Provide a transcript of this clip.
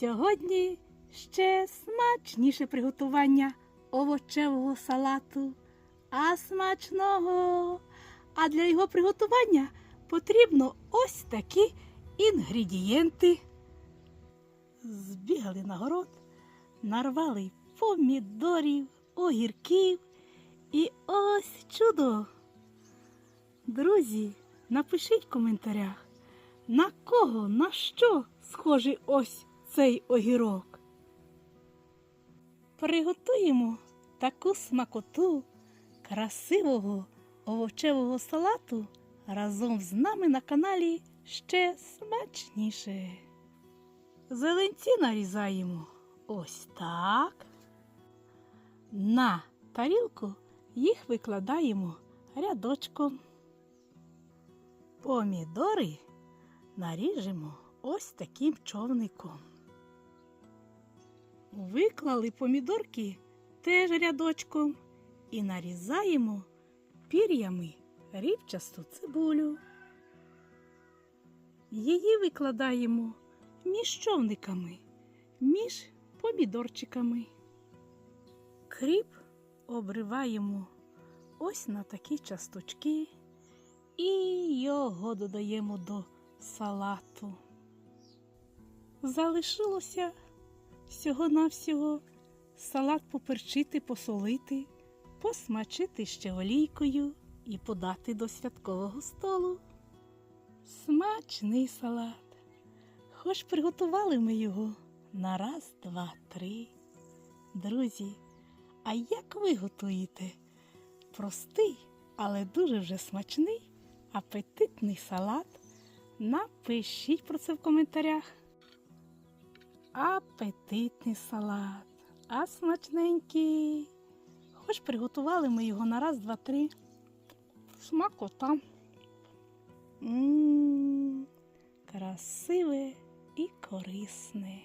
Сьогодні ще смачніше приготування овочевого салату. А смачного. А для його приготування потрібно ось такі інгредієнти. Збігали на город, нарвали помідорів, огірків і ось чудо. Друзі, напишіть в коментарях, на кого, на що схожий ось цей огірок. Приготуємо таку смакоту красивого овочевого салату разом з нами на каналі ще смачніше. Зеленці нарізаємо ось так. На тарілку їх викладаємо рядочком. Помідори наріжемо ось таким човником. Виклали помідорки теж рядочком і нарізаємо пір'ями рібчасту цибулю. Її викладаємо між човниками, між помідорчиками. Кріп обриваємо ось на такі часточки і його додаємо до салату. Залишилося всього-навсього салат поперчити, посолити, посмачити ще олійкою і подати до святкового столу. Смачний салат. Хоч приготували ми його на раз, два, три. Друзі, а як ви готуєте? Простий, але дуже вже смачний, апетитний салат. Напишіть про це в коментарях. Апетитний салат, а смачненький. Хоч приготували ми його на раз, два, три. Смакота. Ммм, Красиве і корисне.